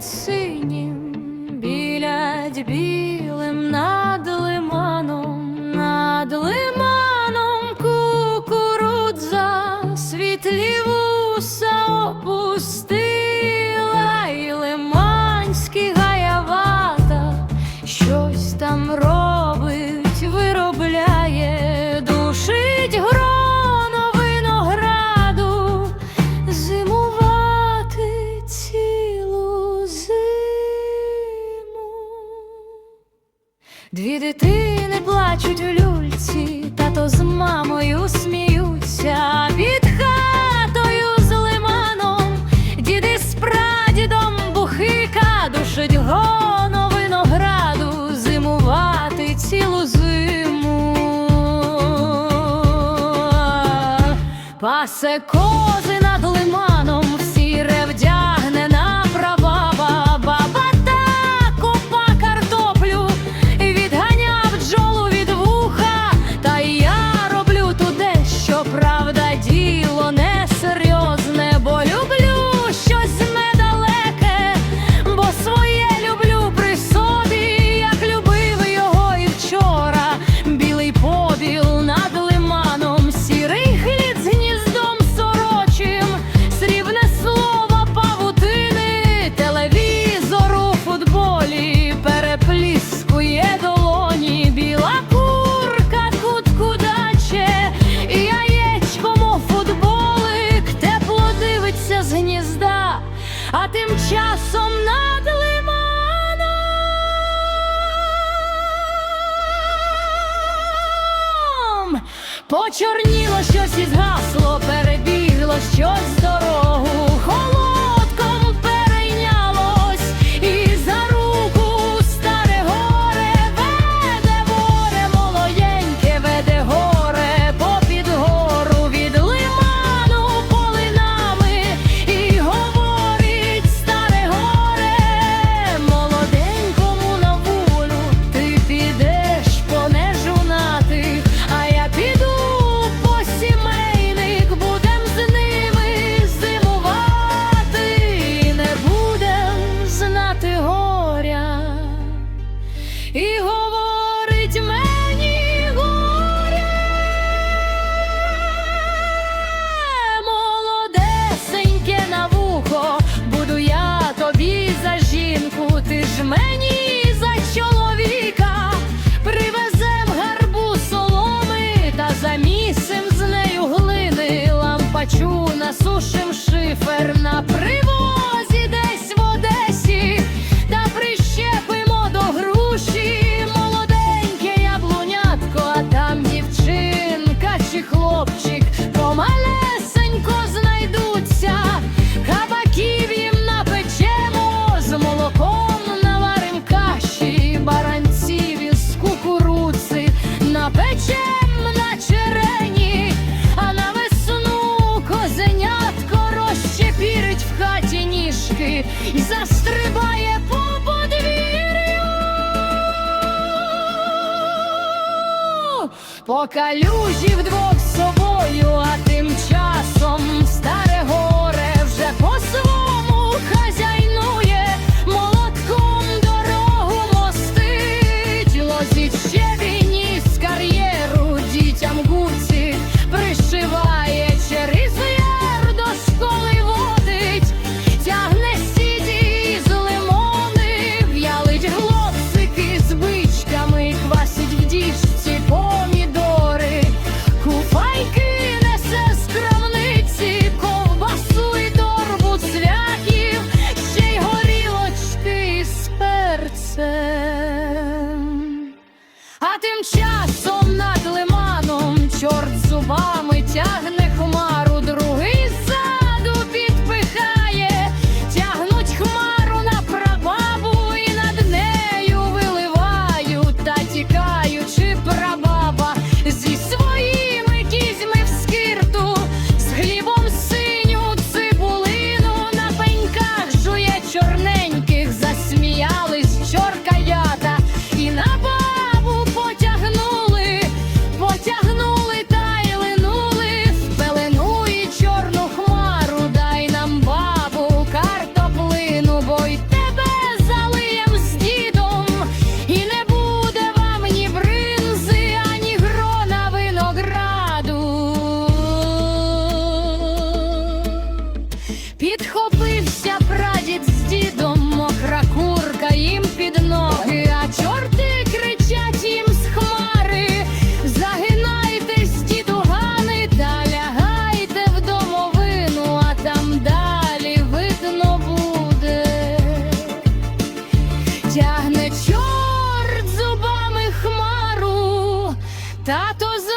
синім біля дібі. Дві дитини плачуть у люльці, тато з мамою сміються під хатою з лиманом, діди з прадідом бухика душить гоно винограду зимувати цілу зиму. пасеком. Почорніло щось і згасло, перебігло щось. тепер напрямку. і застрибає по подвір'ю, по калюзі вдвох з собою. а Тато з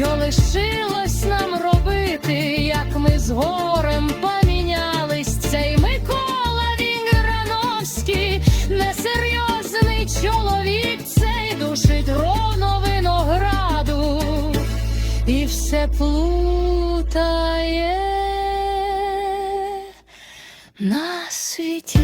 Що лишилось нам робити, як ми з горем помінялись? Цей Микола Вінграновський, несерйозний чоловік, цей душить ровно винограду і все плутає на світі.